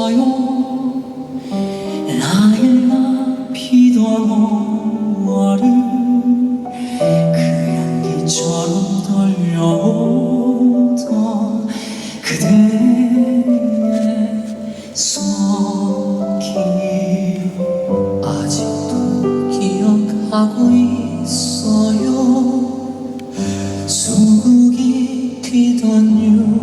있어요. 나의 나비도 5월을 그 향기처럼 떨려오던 그대의 손길 아직도 기억하고 있어요. 수국이 피던 6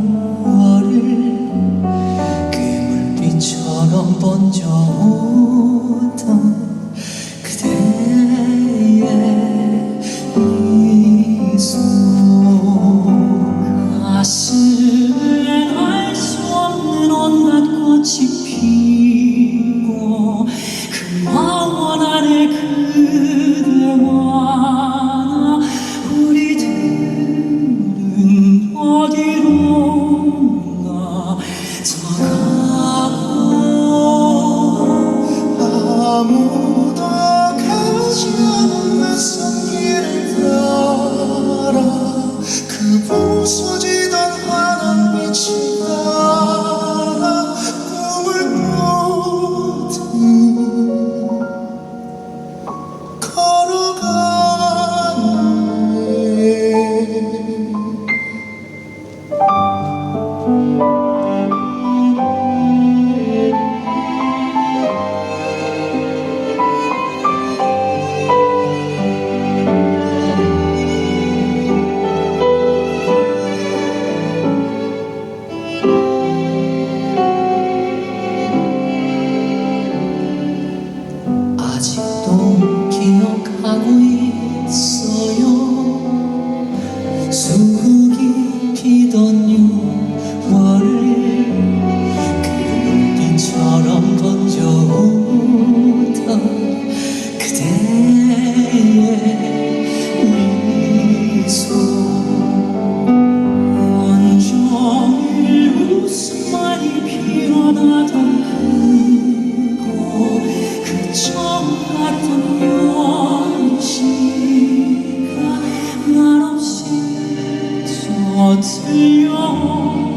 그대의 미소 온종일 웃음만이 피어나던 그곳 그처음 같던 현실가 말없이 저 들려온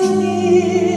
here.